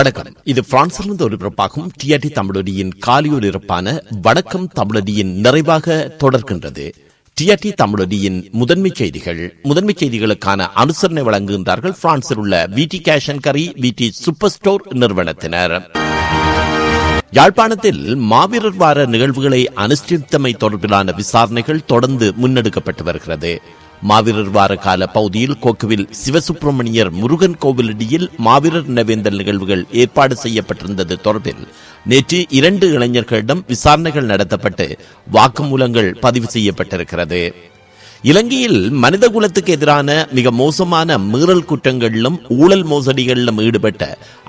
வணக்கம் இது பிரான்சிலிருந்து ஒலிபரப்பாகும் டிஆர்டி தமிழொலியின் காலியொலிபரப்பான வணக்கம் தமிழொலியின் நிறைவாக தொடர்கின்றது. டிஆர்டி தமிழொலியின் முதன்மை செய்திகள் முதன்மை செய்திகளுக்கான அனுசரணை வழங்குகின்றார்கள் பிரான்சில் உள்ள விடி கேஷ் அண்ட் கரி விடி சூப்பர் ஸ்டோர் நிறுவனத்தினர். யாழ்ப்பாணத்தில் மாவீரர் வார நிகழ்வுகளை அனுஷ்டித்தமை தொடர்பிலான விசாரணைகள் தொடர்ந்து முன்னெடுக்கப்பட்டு வருகிறது. மாவீரர் வார கால பகுதியில் கொக்குவில் சிவசுப்பிரமணியர் முருகன் கோவிலடியில் மாவீரர் நினைவேந்தல் நிகழ்வுகள் ஏற்பாடு செய்யப்பட்டிருந்தது தொடர்பில் நேற்று இரண்டு இளைஞர்களிடம் விசாரணைகள் நடத்தப்பட்டு வாக்குமூலங்கள் பதிவு செய்யப்பட்டிருக்கிறது. இலங்கையில் மனித குலத்துக்கு எதிரான மிக மோசமான மீறல் குற்றங்களிலும் ஊழல் மோசடிகளிலும் ஈடுபட்ட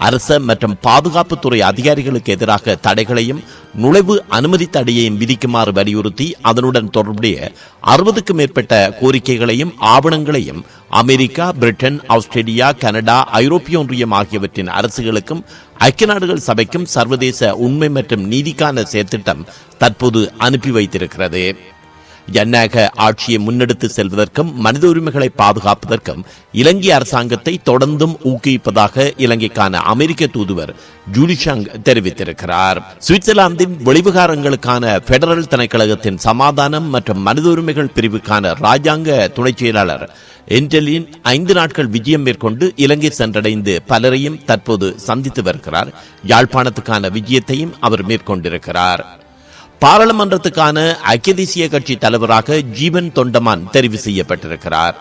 அரச மற்றும் பாதுகாப்புத்துறை அதிகாரிகளுக்கு எதிராக தடைகளையும் நுழைவு அனுமதி தடையையும் விதிக்குமாறு வலியுறுத்தி அதனுடன் தொடர்புடைய அறுபதுக்கும் மேற்பட்ட கோரிக்கைகளையும் ஆவணங்களையும் அமெரிக்கா பிரிட்டன் ஆஸ்திரேலியா கனடா ஐரோப்பிய ஒன்றியம் ஆகியவற்றின் அரசுகளுக்கும் ஐக்கிய நாடுகள் சபைக்கும் சர்வதேச உண்மை மற்றும் நீதிக்கான செயற்திட்டம் தற்போது அனுப்பி வைத்திருக்கிறது. ஜனநாயக ஆட்சியை முன்னெடுத்து செல்வதற்கும் மனித உரிமைகளை பாதுகாப்பதற்கும் இலங்கை அரசாங்கத்தை தொடர்ந்தும் ஊக்குவிப்பதாக இலங்கைக்கான அமெரிக்க தூதுவர் ஜூலிஷாங் தெரிவித்திருக்கிறார். சுவிட்சர்லாந்தின் வெளிவிகாரங்களுக்கான பெடரல் திணைக்களகத்தின் சமாதானம் மற்றும் மனித உரிமைகள் பிரிவுக்கான ராஜாங்க துணை செயலாளர் என்டலின் ஐந்து நாட்கள் விஜயம் மேற்கொண்டு இலங்கை சென்றடைந்து பலரையும் தற்போது சந்தித்து வருகிறார். யாழ்ப்பாணத்துக்கான விஜயத்தையும் அவர் மேற்கொண்டிருக்கிறார். பாராளுமன்றத்துக்கான ஐக்கிய தேசிய கட்சி தலைவராக ஜீவன் தொண்டமான் தெரிவு செய்யப்பட்டிருக்கிறார்.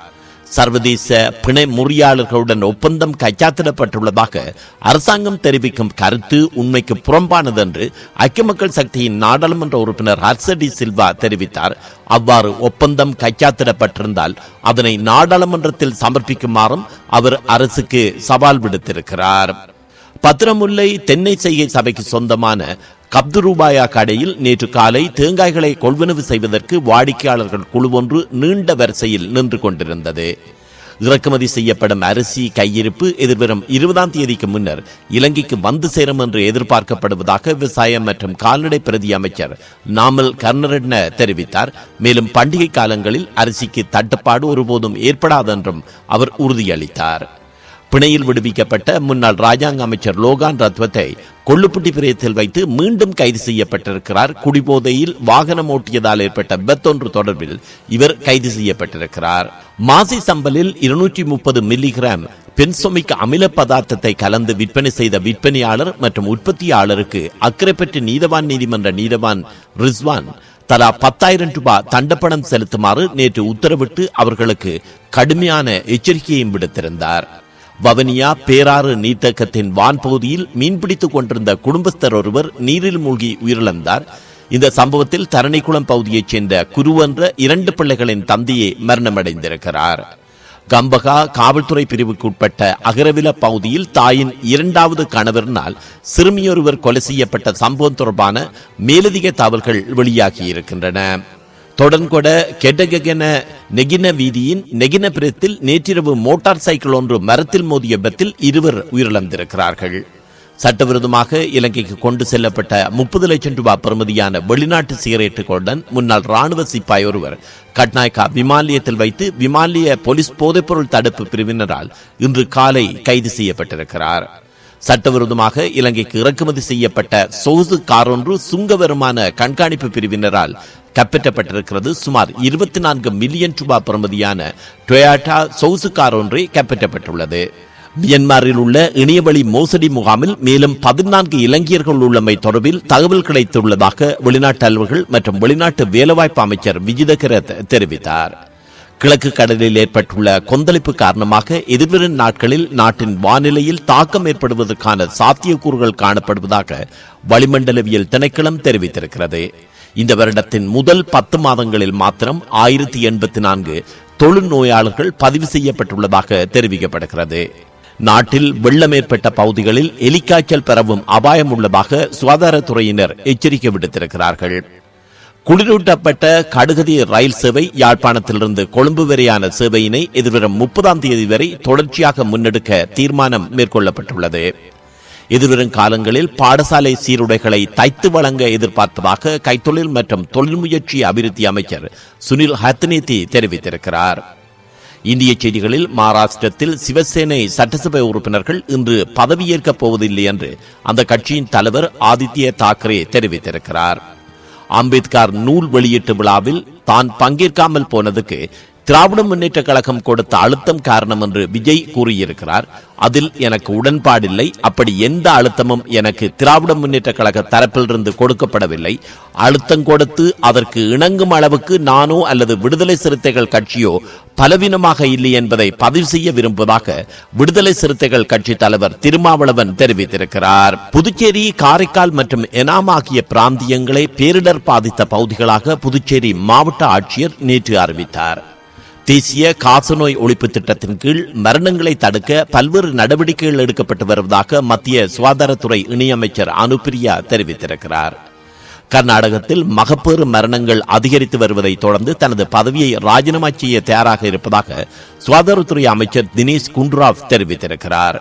சர்வதேச பிணை முறியாளர்களுடன் ஒப்பந்தம் கைச்சாத்திடப்பட்டுள்ளதாக அரசாங்கம் தெரிவிக்கும் கருத்து உண்மைக்கு புறம்பானது என்று ஐக்கிய மக்கள் சக்தியின் நாடாளுமன்ற உறுப்பினர் ஹர்சடி சில்வா தெரிவித்தார். அவ்வாறு ஒப்பந்தம் கைச்சாத்திடப்பட்டிருந்தால் அதனை நாடாளுமன்றத்தில் சமர்ப்பிக்குமாறும் அவர் அரசுக்கு சவால் விடுத்திருக்கிறார். பத்திரமுல்லை தென்னை செய்கை சபைக்கு சொந்தமான கப்து ரூபாயா கடையில் நேற்று காலை தேங்காய்களை கொள்வனவு செய்வதற்கு வாடிக்கையாளர்கள் குழு ஒன்று நீண்ட வரிசையில் நின்று கொண்டிருந்தது. இறக்குமதி செய்யப்படும் அரிசி கையிருப்பு எதிர்வரும் இருபதாம் தேதிக்கு முன்னர் இலங்கைக்கு வந்து சேரும் என்று எதிர்பார்க்கப்படுவதாக விவசாயம் மற்றும் கால்நடை பிரதி அமைச்சர் நாமல் கர்ணரட்ன தெரிவித்தார். மேலும் பண்டிகை காலங்களில் அரிசிக்கு தட்டுப்பாடு ஒருபோதும் ஏற்படாதென்றும் அவர் உறுதியளித்தார். பிணையில் விடுவிக்கப்பட்ட முன்னாள் ராஜாங்க அமைச்சர் லோகான் ரத்வத்தை கொள்ளுப்பட்டி பிரயத்தில் வைத்து மீண்டும் கைது செய்யப்பட்டிருக்கிறார். குடிபோதையில் வாகனம் ஓட்டியதால் ஏற்பட்ட விபத்தொன்று தொடர்பில் இவர் கைது செய்யப்பட்டிருக்கிறார். மாசி சம்பலில் இருநூற்றி முப்பது மில்லிகிராம் பென்சோமிக் அமில பதார்த்தத்தை கலந்து விற்பனை செய்த விற்பனையாளர் மற்றும் உற்பத்தியாளருக்கு அக்கரைப்பற்று நீதவான் நீதிமன்ற நீதவான் ரிஸ்வான் தலா பத்தாயிரம் ரூபாய் தண்டப்பணம் செலுத்துமாறு நேற்று உத்தரவிட்டு அவர்களுக்கு கடுமையான எச்சரிக்கையும் விடுத்திருந்தார். வவனியா பேராறு நீர்த்தக்கத்தின் வான்பகுதியில் மீன்பிடித்துக் கொண்டிருந்த குடும்பஸ்தர் ஒருவர் நீரில் மூழ்கி உயிரிழந்தார். இந்த சம்பவத்தில் தரணிக்குளம் பகுதியைச் சேர்ந்த குருவென்ற இரண்டு பிள்ளைகளின் தந்தையை மரணமடைந்திருக்கிறார். கம்பகா காவல்துறை பிரிவுக்கு உட்பட்ட அகரவில பகுதியில் தாயின் இரண்டாவது கணவரினால் சிறுமியொருவர் கொலை செய்யப்பட்ட சம்பவம் தொடர்பான மேலதிக தகவல்கள் வெளியாகியிருக்கின்றன. தொடர்கொட கெட்டகென நெகின வீதியின் நெகின பிரத்தில் நேற்றிரவு மோட்டார் சைக்கிள் ஒன்று மரத்தில் மோதிய விபத்தில் இருவர் உயிரிழந்திருக்கிறார்கள். சட்டவிரோதமாக இலங்கைக்கு கொண்டு செல்லப்பட்ட முப்பது லட்சம் ரூபாய் பெறுமதியான வெளிநாட்டு சிகரெட்டுகளுடன் முன்னாள் ராணுவ சிப்பாய் ஒருவர் கட்நாயக்கா விமானியத்தில் வைத்து விமானிய போலீஸ் போதைப்பொருள் தடுப்பு பிரிவினரால் இன்று காலை கைது செய்யப்பட்டிருக்கிறார். சட்டவிரோதமாக இலங்கைக்கு இறக்குமதி செய்யப்பட்ட சொகுசு கார் ஒன்று சுங்க வருமான கண்காணிப்பு பிரிவினரால் கைப்பற்றப்பட்டிருக்கிறது சுமார் இருபத்தி நான்கு மில்லியன் ரூபாய் பெறுமதியான டொயாட்டா சொகுசு கார் ஒன்றை கைப்பற்றப்பட்டுள்ளது. மியன்மாரில் உள்ள இணையவழி மோசடி முகாமில் மேலும் பதினான்கு இலங்கையர்கள் உள்ளமை தொடர்பில் தகவல் கிடைத்துள்ளதாக வெளிநாட்டு அலுவல்கள் மற்றும் வெளிநாட்டு வேலைவாய்ப்பு அமைச்சர் விஜிதகர தெரிவித்தார். கிழக்கு கடலில் ஏற்பட்டுள்ள கொந்தளிப்பு காரணமாக எதிர்வரும் நாட்களில் நாட்டின் வானிலையில் தாக்கம் ஏற்படுவதற்கான சாத்தியக்கூறுகள் காணப்படுவதாக வளிமண்டலவியல் திணைக்களம் தெரிவித்திருக்கிறது. இந்த வருடத்தின் முதல் பத்து மாதங்களில் மாத்திரம் ஆயிரத்தி எண்பத்தி நான்கு தொழுநோயாளர்கள் பதிவு செய்யப்பட்டுள்ளதாக தெரிவிக்கப்படுகிறது. நாட்டில் வெள்ளம் ஏற்பட்ட பகுதிகளில் எலிக்காய்ச்சல் பெறவும் அபாயம் உள்ளதாக சுகாதாரத்துறையினர் எச்சரிக்கை விடுத்திருக்கிறார்கள். குளிரூட்டப்பட்ட கடுகதி ரயில் சேவை யாழ்ப்பாணத்திலிருந்து கொழும்பு வரையான சேவையினை எதிர்வரும் முப்பதாம் தேதி வரை தொடர்ச்சியாக முன்னெடுக்க தீர்மானம் மேற்கொள்ளப்பட்டுள்ளது. எதிர்வரும் காலங்களில் பாடசாலை சீருடைகளை தைத்து வழங்க எதிர்பார்ப்பதாக கைத்தொழில் மற்றும் தொழில் முயற்சி அபிவிருத்தி அமைச்சர் சுனில் ஹத்னிதி தெரிவித்திருக்கிறார். இந்திய செய்திகளில் மகாராஷ்டிரத்தில் சிவசேனை சட்டசபை உறுப்பினர்கள் இன்று பதவியேற்கப் போவதில்லை என்று அந்த கட்சியின் தலைவர் ஆதித்ய தாக்கரே தெரிவித்திருக்கிறார். அம்பேத்கர் நூல் வெளியீட்டு விழாவில் தான் பங்கேற்காமல் போனதுக்கு திராவிட முன்னேற்ற கழகம் கொடுத்த அழுத்தம் காரணம் என்று விஜய் கூறியிருக்கிறார். அதில் எனக்கு உடன்பாடில்லை. அப்படி எந்த அழுத்தமும் எனக்கு திராவிட முன்னேற்ற கழக தரப்பிலிருந்து கொடுக்கப்படவில்லை. அழுத்தம் கொடுத்து அதற்கு இணங்கும் அளவுக்கு நானோ அல்லது விடுதலை சிறுத்தைகள் கட்சியோ பலவீனமாக இல்லை என்பதை பதிவு செய்ய விரும்புவதாக விடுதலை சிறுத்தைகள் கட்சி தலைவர் திருமாவளவன் தெரிவித்திருக்கிறார். புதுச்சேரி காரைக்கால் மற்றும் எனாம் ஆகிய பிராந்தியங்களை பேரிடர் பாதித்த பகுதிகளாக புதுச்சேரி மாவட்ட ஆட்சியர் நேற்று அறிவித்தார். தேசிய காசநோய் ஒழிப்பு திட்டத்தின் கீழ் மரணங்களை தடுக்க பல்வேறு நடவடிக்கைகள் எடுக்கப்பட்டு வருவதாக மத்திய சுகாதாரத்துறை இணையமைச்சர் அனுப்பிரியா தெரிவித்திருக்கிறார். கர்நாடகத்தில் மகப்பேறு மரணங்கள் அதிகரித்து வருவதை தொடர்ந்து தனது பதவியை ராஜினாமா செய்ய தயாராக இருப்பதாக சுகாதாரத்துறை அமைச்சர் தினேஷ் குண்ட்ராவ் தெரிவித்திருக்கிறார்.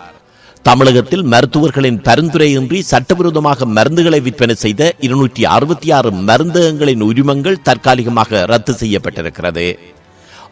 தமிழகத்தில் மருத்துவர்களின் பரிந்துரையின்றி சட்டவிரோதமாக மருந்துகளை விற்பனை செய்த இருநூற்றி அறுபத்தி ஆறு மருந்தகங்களின் உரிமங்கள் தற்காலிகமாக ரத்து செய்யப்பட்டிருக்கிறது.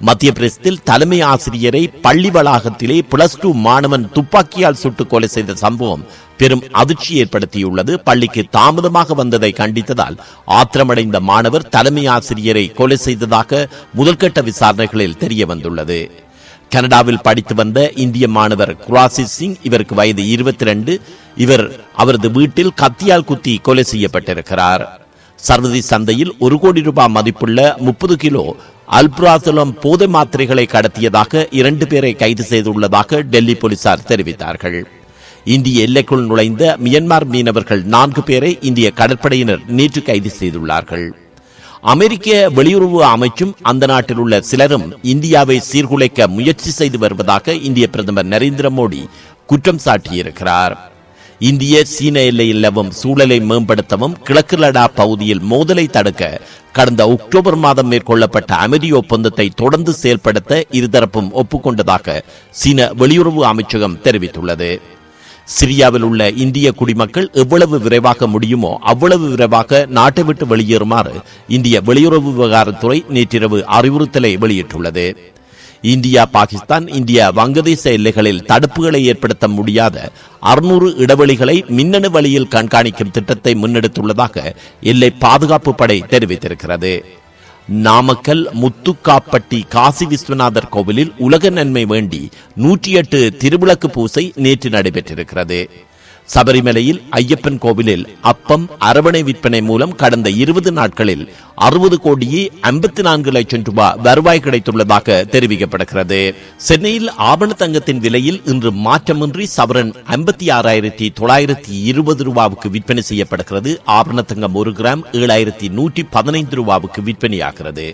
மத்திய பிரதேசத்தில் தலைமை ஆசிரியரை பள்ளி வளாகத்திலே பிளஸ் டூ மாணவன் துப்பாக்கியால் சுட்டுக் கொலை செய்த சம்பவம் பெரும் அதிர்ச்சி ஏற்படுத்தியுள்ளது. பள்ளிக்கு தாமதமாக வந்ததை கண்டித்ததால் ஆத்திரமடைந்த மாணவர் தலைமை ஆசிரியரை கொலை செய்ததாக முதல்கட்ட விசாரணைகளில் தெரிய வந்துள்ளது கனடாவில் படித்து வந்த இந்திய மாணவர் குராசி சிங் இவருக்கு வயது இருபத்தி ரெண்டு. இவர் அவரது வீட்டில் கத்தியால் குத்தி கொலை செய்யப்பட்டிருக்கிறார். சர்வதேச சந்தையில் ஒரு கோடி ரூபாய் மதிப்புள்ள முப்பது கிலோ அல்புராசலம் போதை மாத்திரைகளை கடத்தியதாக இரண்டு பேரை கைது செய்துள்ளதாக டெல்லி போலீசார் தெரிவித்தார்கள். இந்திய எல்லைக்குள் நுழைந்த மியன்மார் மீனவர்கள் நான்கு பேரை இந்திய கடற்படையினர் நேற்று கைது செய்துள்ளார்கள். அமெரிக்க வெளியுறவு அமைச்சும் அந்த நாட்டில் உள்ள சிலரும் இந்தியாவை சீர்குலைக்க முயற்சி செய்து வருவதாக இந்திய பிரதமர் நரேந்திர மோடி குற்றம் சாட்டியிருக்கிறார். இந்திய சீன எல்லையில் நிலவும் சூழலை மேம்படுத்தவும் கிழக்கு லடாக் பகுதியில் மோதலை தடுக்க கடந்த அக்டோபர் மாதம் மேற்கொள்ளப்பட்ட அமைதி ஒப்பந்தத்தை தொடர்ந்து செயல்படுத்த இருதரப்பும் ஒப்புக்கொண்டதாக சீன வெளியுறவு அமைச்சகம் தெரிவித்துள்ளது. சிரியாவில் உள்ள இந்திய குடிமக்கள் எவ்வளவு விரைவாக முடியுமோ அவ்வளவு விரைவாக நாட்டை விட்டு வெளியேறுமாறு இந்திய வெளியுறவு விவகாரத்துறை நேற்றிரவு அறிவுறுத்தலை வெளியிட்டுள்ளது. இந்தியா பாகிஸ்தான் இந்தியா வங்கதேச எல்லைகளில் தடுப்புகளை ஏற்படுத்த முடியாத அறுநூறு இடைவெளிகளை மின்னணு வழியில் கண்காணிக்கும் திட்டத்தை முன்னெடுத்துள்ளதாக எல்லை பாதுகாப்பு படை தெரிவித்திருக்கிறது. நாமக்கல் முத்துக்காப்பட்டி காசி விஸ்வநாதர் கோவிலில் உலக நன்மை வேண்டி நூற்றி எட்டு திருவிளக்கு பூசை நேற்று நடைபெற்றிருக்கிறது. சபரிமலையில் ஐயப்பன் கோவிலில் அப்பம் அரவணை விற்பனை மூலம் கடந்த இருபது நாட்களில் அறுபது கோடியே ஐம்பத்தி நான்கு லட்சம் ரூபாய் வருவாய் கிடைத்துள்ளதாக தெரிவிக்கப்படுகிறது. சென்னையில் ஆபண தங்கத்தின் விலையில் இன்று மாற்றமின்றி சவரன் ஐம்பத்தி ஆறாயிரத்தி தொள்ளாயிரத்தி இருபது ரூபாவுக்கு விற்பனை செய்யப்படுகிறது. ஆபண தங்கம் ஒரு கிராம் ஏழாயிரத்தி நூற்றி பதினைந்து ரூபாவுக்கு விற்பனையாகிறது.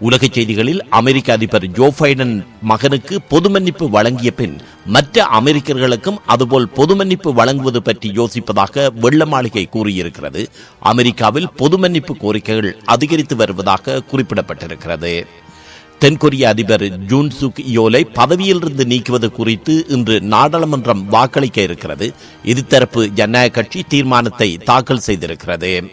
உலக செய்திகளில் அமெரிக்க அதிபர் ஜோ பைடன் மகனுக்கு பொது மன்னிப்பு வழங்கிய பின் மற்ற அமெரிக்கர்களுக்கும் அதுபோல் பொது மன்னிப்பு வழங்குவது பற்றி யோசிப்பதாக வெள்ள மாளிகை கூறியிருக்கிறது. அமெரிக்காவில் பொது மன்னிப்பு கோரிக்கைகள் அதிகரித்து வருவதாக குறிப்பிடப்பட்டிருக்கிறது. தென்கொரிய அதிபர் ஜூன் சுக் யோலை பதவியிலிருந்து நீக்குவது குறித்து இன்று நாடாளுமன்றம் வாக்களிக்க இருக்கிறது. இருதரப்பு ஜனநாயக கட்சி தீர்மானத்தை தாக்கல் செய்திருக்கிறது.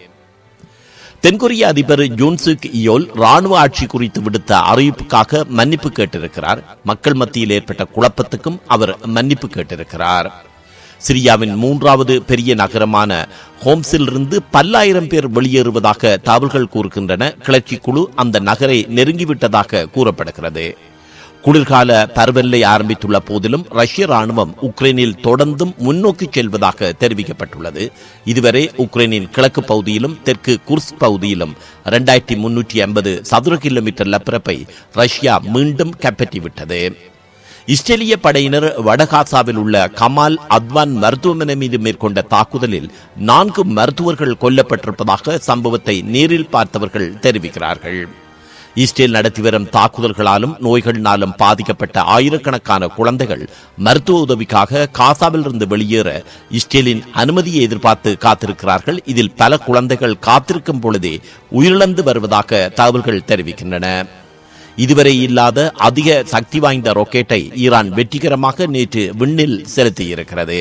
தென்கொரிய அதிபர் ஜூன்சுக் இயோல் ராணுவ ஆட்சி குறித்து விடுத்த அறிவிப்புக்காக மன்னிப்பு கேட்டிருக்கிறார். மக்கள் மத்தியில் ஏற்பட்ட குழப்பத்துக்கும் அவர் மன்னிப்பு கேட்டிருக்கிறார். சிரியாவின் மூன்றாவது பெரிய நகரமான ஹோம்ஸிலிருந்து பல்லாயிரம் பேர் வெளியேறுவதாக தகவல்கள் கூறுகின்றன. கிளர்ச்சி குழு அந்த நகரை நெருங்கிவிட்டதாக கூறப்படுகிறது. குளிர்கால பரவலை ஆரம்பித்துள்ள போதிலும் ரஷ்ய ராணுவம் உக்ரைனில் தொடர்ந்தும் முன்னோக்கி செல்வதாக தெரிவிக்கப்பட்டுள்ளது. இதுவரை உக்ரைனின் கிழக்கு பகுதியிலும் தெற்கு குர்ஸ் பகுதியிலும் இரண்டாயிரத்தி முன்னூற்றி ஐம்பது சதுர கிலோமீட்டர் நிலப்பரப்பை ரஷ்யா மீண்டும் கைப்பற்றிவிட்டது. இஸ்ரேலிய படையினர் வடகாசாவில் உள்ள கமால் அத்வான் மருத்துவமனை மீது மேற்கொண்ட தாக்குதலில் நான்கு மருத்துவர்கள் கொல்லப்பட்டிருப்பதாக சம்பவத்தை நேரில் பார்த்தவர்கள் தெரிவிக்கிறார்கள். இஸ்ரேல் நடத்தி வரும் தாக்குதல்களாலும் நோய்களினாலும் பாதிக்கப்பட்ட ஆயிரக்கணக்கான குழந்தைகள் மருத்துவ உதவிக்காக காசாவிலிருந்து வெளியேற இஸ்ரேலின் அனுமதியை எதிர்பார்த்து காத்திருக்கிறார்கள். இதில் பல குழந்தைகள் காத்திருக்கும் பொழுதே உயிரிழந்து வருவதாக தகவல்கள் தெரிவிக்கின்றன. இதுவரை இல்லாத அதிக சக்தி வாய்ந்த ராக்கெட்டை ஈரான் வெற்றிகரமாக நேற்று விண்ணில் செலுத்தியிருக்கிறது.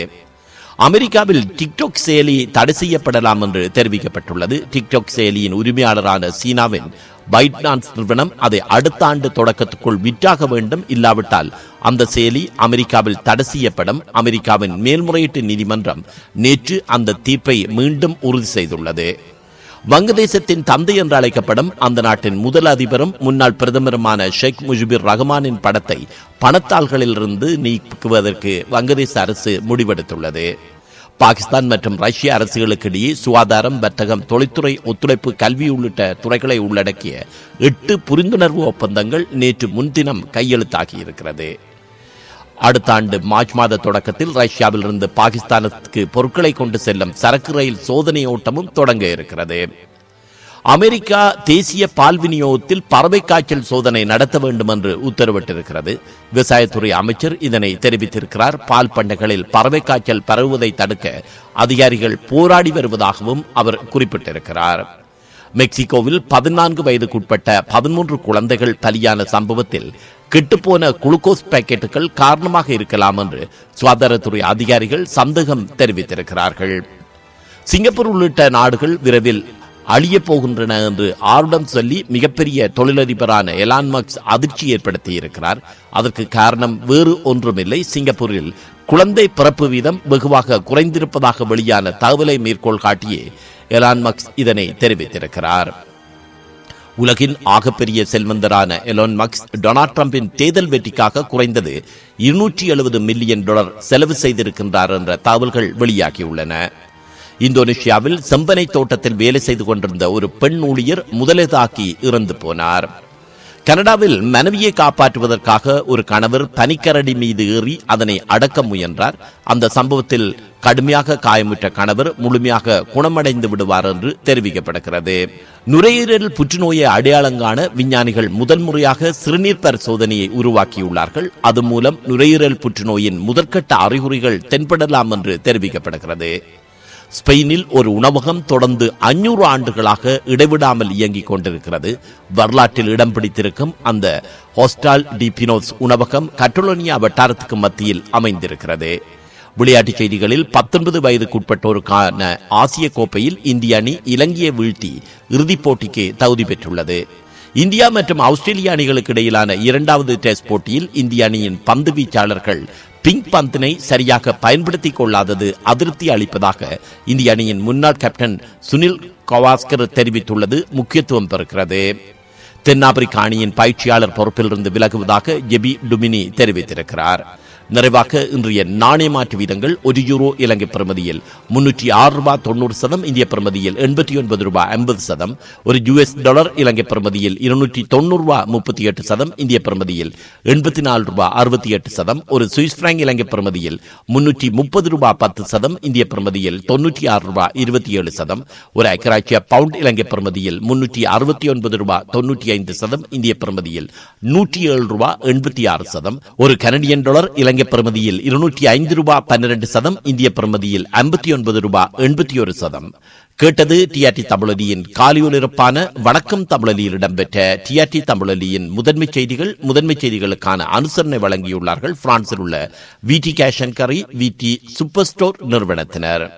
அமெரிக்காவில் டிக்டாக் செயலி தடை செய்யப்படலாம் என்று தெரிவிக்கப்பட்டுள்ளது. டிக்டாக் செயலியின் உரிமையாளரான சீனாவின் பைட்னான்ஸ் நிறுவனம் அதை அடுத்த ஆண்டு தொடக்கத்துக்குள் விற்றாக வேண்டும். இல்லாவிட்டால் அந்த செயலி அமெரிக்காவில் தடை செய்யப்படும். அமெரிக்காவின் மேல்முறையீட்டு நீதிமன்றம் நேற்று அந்த தீர்ப்பை மீண்டும் உறுதி செய்துள்ளது. வங்கதேசத்தின் தந்தை என்று அழைக்கப்படும் அந்த நாட்டின் முதல் அதிபரும் முன்னாள் பிரதமருமான ஷேக் முஜிபுர் ரஹ்மானின் படத்தை பணத்தாள்களிலிருந்து நீக்குவதற்கு வங்கதேச அரசு முடிவெடுத்துள்ளது. பாகிஸ்தான் மற்றும் ரஷ்ய அரசுகளுக்கு இடையே சுகாதாரம் வர்த்தகம் தொழில்துறை ஒத்துழைப்பு கல்வி உள்ளிட்ட துறைகளை உள்ளடக்கிய எட்டு புரிந்துணர்வு ஒப்பந்தங்கள் நேற்று முன்தினம் கையெழுத்தாகியிருக்கிறது. அடுத்த ஆண்டு மார்ச் மாத தொடக்கத்தில் ரஷ்யாவிலிருந்து பாகிஸ்தானுக்கு பொருட்களை கொண்டு செல்லும் சரக்கு ரயில் சோதனை ஓட்டமும் தொடங்க இருக்கிறது. அமெரிக்கா தேசிய பால் விநியோகத்தில் பறவை காய்ச்சல் சோதனை நடத்த வேண்டும் என்று உத்தரவிட்டிருக்கிறது. விவசாயத்துறை அமைச்சர் இதனை தெரிவித்திருக்கிறார். பால் பண்ணைகளில் பறவை காய்ச்சல் பரவுவதை தடுக்க அதிகாரிகள் போராடி வருவதாகவும் அவர் குறிப்பிட்டிருக்கிறார். மெக்சிகோவில் பதினான்கு வயதுக்குட்பட்ட பதிமூன்று குழந்தைகள் பலியான சம்பவத்தில் கெட்டுப்போன குளுக்கோஸ் பாக்கெட்டுகள் காரணமாக இருக்கலாம் என்று சுகாதாரத்துறை அதிகாரிகள் சந்தேகம் தெரிவித்திருக்கிறார்கள். சிங்கப்பூர் உள்ளிட்ட நாடுகள் விரைவில் அழியப் போகின்றன என்று ஆருடம் சொல்லி மிகப்பெரிய தொழிலதிபரான எலான் மக்ஸ் அதிர்ச்சி ஏற்படுத்தி இருக்கிறார் அதற்கு காரணம் வேறு ஒன்றுமில்லை. சிங்கப்பூரில் குழந்தை பிறப்பு வீதம் வெகுவாக குறைந்திருப்பதாக வெளியான தகவலை மேற்கோள் காட்டியே எலான் மக்ஸ் இதனை தெரிவித்திருக்கிறார். உலகின் ஆகப்பெரிய செல்வந்தரான எலோன் மக்ஸ் டொனால்ட் ட்ரம்பின் தேர்தல் வெற்றிக்காக குறைந்தது இருநூற்றி எழுபது மில்லியன் டாலர் செலவு செய்திருக்கின்றார் என்ற தகவல்கள் வெளியாகியுள்ளன. இந்தோனேஷியாவில் செம்பனை தோட்டத்தில் வேலை செய்து கொண்டிருந்த ஒரு பெண் ஊழியர் முதலீதாக்கி இறந்து போனார். கனடாவில் மனைவியை காப்பாற்றுவதற்காக ஒரு கணவர் பனிக்கரடி மீது ஏறி அதனை அடக்க முயன்றார். அந்த சம்பவத்தில் கடுமையாக காயமுற்ற கணவர் முழுமையாக குணமடைந்து விடுவார் என்று தெரிவிக்கப்படுகிறது. நுரையீரல் புற்றுநோயை அடையாளங்கான விஞ்ஞானிகள் முதல் முறையாக சிறுநீர் பரிசோதனையை உருவாக்கியுள்ளார்கள். அது மூலம் நுரையீரல் புற்றுநோயின் முதற்கட்ட அறிகுறிகள் தென்படலாம் என்று தெரிவிக்கப்படுகிறது. ஸ்பெயினில் ஒரு உணவகம் தொடர்ந்து அஞ்சூறு ஆண்டுகளாக இடைவிடாமல் இயங்கிக் கொண்டிருக்கிறது. வரலாற்றில் இடம் பிடித்திருக்கும் அந்த ஹோஸ்டால் டி பினோஸ் உணவகம் கட்டலோனியா வட்டாரத்துக்கு மத்தியில் அமைந்திருக்கிறது. விளையாட்டுச் செய்திகளில் பத்தொன்பது வயதுக்குட்பட்டோருக்கான ஆசிய கோப்பையில் இந்திய அணி இலங்கையை வீழ்த்தி இறுதிப் போட்டிக்கு தகுதி பெற்றுள்ளது. இந்தியா மற்றும் ஆஸ்திரேலிய அணிகளுக்கு இடையிலான இரண்டாவது டெஸ்ட் போட்டியில் இந்திய அணியின் பந்து வீச்சாளர்கள் பிங்க் பந்தினை சரியாக பயன்படுத்திக் கொள்ளாதது அதிருப்தி அளிப்பதாக இந்திய அணியின் முன்னாள் கேப்டன் சுனில் கவாஸ்கர் தெரிவித்துள்ளது முக்கியத்துவம் பெறுகிறது. தென்னாப்பிரிக்க அணியின் பயிற்சியாளர் பொறுப்பிலிருந்து விலகுவதாக ஜெபி டுமினி தெரிவித்திருக்கிறார். நிறைவாக இன்றைய நாணய மாற்று வீதங்கள் ஒரு யூரோ இலங்கை பிரமதியில் முன்னூற்றி ஆறு ரூபாய் தொண்ணூறு சதம் இந்திய பிரமதியில் எண்பத்தி ஒன்பது ரூபாய் ஐம்பது சதம் ஒரு யுஎஸ் டாலர் இலங்கை பிரமதியில் இருநூற்றி தொண்ணூறு ரூபாய் முப்பத்தி எட்டு சதம் இந்திய பிரமதியில் எண்பத்தி நாலு ரூபாய் அறுபத்தி எட்டு சதம் ஒரு சுவிஸ் பிராங்க் இலங்கை பிரமதியில் முன்னூற்றி முப்பது ரூபாய் பத்து சதம் இந்திய பிரமதியில் தொன்னூற்றி ஆறு ரூபாய் இருபத்தி ஏழு சதம் ஒரு ஐக்கராட்சிய பவுண்ட் இலங்கை பிரமதியில் முன்னூற்றி அறுபத்தி ஒன்பது ரூபாய் தொன்னூற்றி ஐந்து சதம் இந்திய பிரமதியில் நூற்றி ஏழு ரூபாய் எண்பத்தி ஆறு சதம் ஒரு கனடியன் டாலர் இலங்கை பிரமதியில் இருநூற்றி ஐந்து ரூபாய் பன்னிரண்டு சதம் இந்திய பிரமதியில் ஐம்பத்தி ஒன்பது ரூபாய் எண்பத்தி ஒரு சதம். கேட்டது டிஆர்டி தமிழலியின் காலியொலிருப்பான வணக்கம் தமிழலியில் இடம்பெற்ற டிஆர்டி தமிழலியின் முதன்மை செய்திகள் முதன்மை செய்திகளுக்கான அனுசரணை வழங்கியுள்ளார்கள். பிரான்சில் உள்ள வி டி கேஷன் கரி விடி சூப்பர் ஸ்டோர் நிறுவனத்தினர்.